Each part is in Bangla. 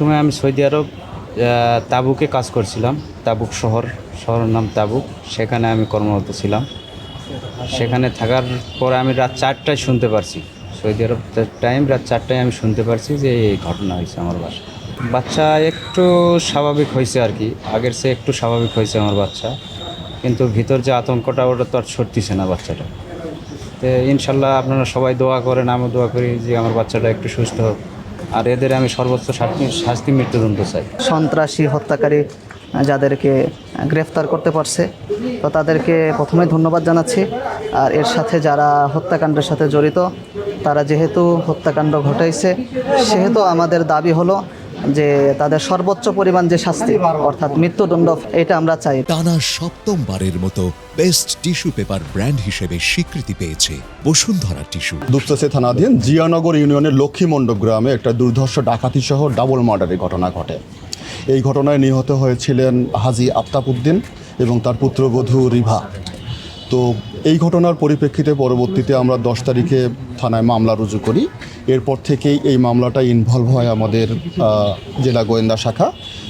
প্রথমে আমি সৌদি আরব তাবুকে কাজ করছিলাম। তাবুক শহর, শহরের নাম তাবুক। সেখানে আমি কর্মরত ছিলাম। সেখানে থাকার পরে আমি রাত চারটায় শুনতে পারছি। সৌদি আরব টাইম রাত চারটায় আমি শুনতে পারছি যে এই ঘটনা হয়েছে আমার বাসায়। বাচ্চা একটু স্বাভাবিক হয়েছে আর কি। আগের চেয়ে একটু স্বাভাবিক হয়েছে আমার বাচ্চা। কিন্তু ভিতর যে আতঙ্কটা, ওটা তো আর সরতিছে না বাচ্চাটা। তো ইনশাল্লাহ আপনারা সবাই দোয়া করেন, আমিও দোয়া করি যে আমার বাচ্চাটা একটু সুস্থ হোক। আর এদের আমি সর্বোচ্চ শাস্তি মৃত্যুদণ্ড চাই। সন্ত্রাসী হত্যাকারী যাদেরকে গ্রেফতার করতে পারছে, তো তাদেরকে প্রথমে ধন্যবাদ জানাচ্ছি। আর এর সাথে যারা হত্যাকাণ্ডের সাথে জড়িত, তারা যেহেতু হত্যাকাণ্ড ঘটাইছে, সেহেতু আমাদের দাবি হলো যে তাদের সর্বোচ্চ পরিমাণ যে শাস্তি অর্থাৎ মৃত্যুদণ্ড এটা আমরা চাই। টানা সপ্তমবারের মতো বেস্ট টিস্যু পেপার ব্র্যান্ড হিসেবে স্বীকৃতি পেয়েছে বসুন্ধরা টিস্যু। দুপচাচি থানাধীন জিয়ানগর ইউনিয়নের লক্ষ্মীমণ্ডপ গ্রামে একটা দুর্ধর্ষ ডাকাতি সহ ডাবল মার্ডারের ঘটনা ঘটে। এই ঘটনায় নিহত হয়েছিলেন হাজি আফতাব উদ্দিন এবং তার পুত্রবধূ রিভা। তো এই ঘটনার পরিপ্রেক্ষিতে পরবর্তীতে আমরা দশ তারিখে থানায় মামলা রুজু করি। এরপর থেকেই এই মামলাটা ইনভলভ হয় আমাদের জেলা গোয়েন্দা শাখা।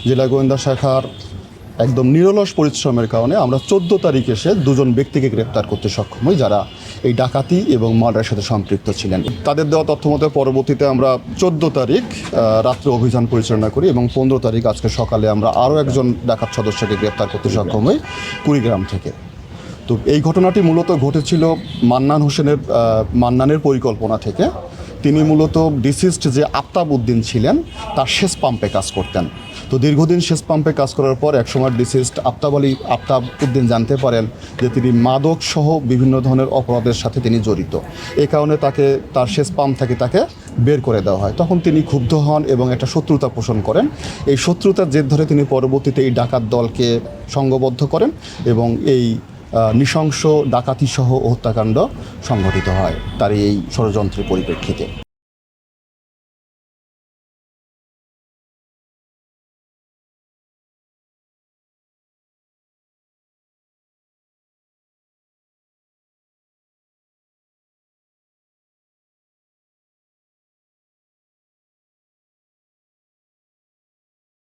জেলা গোয়েন্দা শাখার একদম নিরলস পরিশ্রমের কারণে আমরা চোদ্দ তারিখ এসে দুজন ব্যক্তিকে গ্রেপ্তার করতে সক্ষম হই, যারা এই ডাকাতি এবং মার্ডারের সাথে সম্পৃক্ত ছিলেন। তাদের দেওয়া তথ্য মতে পরবর্তীতে আমরা চোদ্দ তারিখ রাত্রে অভিযান পরিচালনা করি এবং পনেরো তারিখ আজকে সকালে আমরা আরও একজন ডাকাত সদস্যকে গ্রেপ্তার করতে সক্ষম হই কুড়িগ্রাম থেকে। তো এই ঘটনাটি মূলত ঘটেছিল মান্নান হোসেনের মান্নানের পরিকল্পনা থেকে। তিনি মূলত ডিসিস্ট যে আফতাব উদ্দিন ছিলেন, তার শেষ পাম্পে কাজ করতেন। তো দীর্ঘদিন শেষ পাম্পে কাজ করার পর একসময় ডিসিস্ট আফতাব আলী, আফতাব উদ্দিন জানতে পারেন যে তিনি মাদক সহ বিভিন্ন ধরনের অপরাধের সাথে তিনি জড়িত। এই কারণে তাকে, তার শেষ পাম্প থেকে তাকে বের করে দেওয়া হয়। তখন তিনি ক্ষুব্ধ হন এবং একটা শত্রুতা পোষণ করেন। এই শত্রুতার জের ধরে তিনি পরবর্তীতে এই ডাকাত দলকে সংঘবদ্ধ করেন এবং এই নৃশংস ডাকাতিসহ হত্যাকাণ্ড সংঘটিত হয়। তার এই ষড়যন্ত্রের পরিপ্রেক্ষিতে।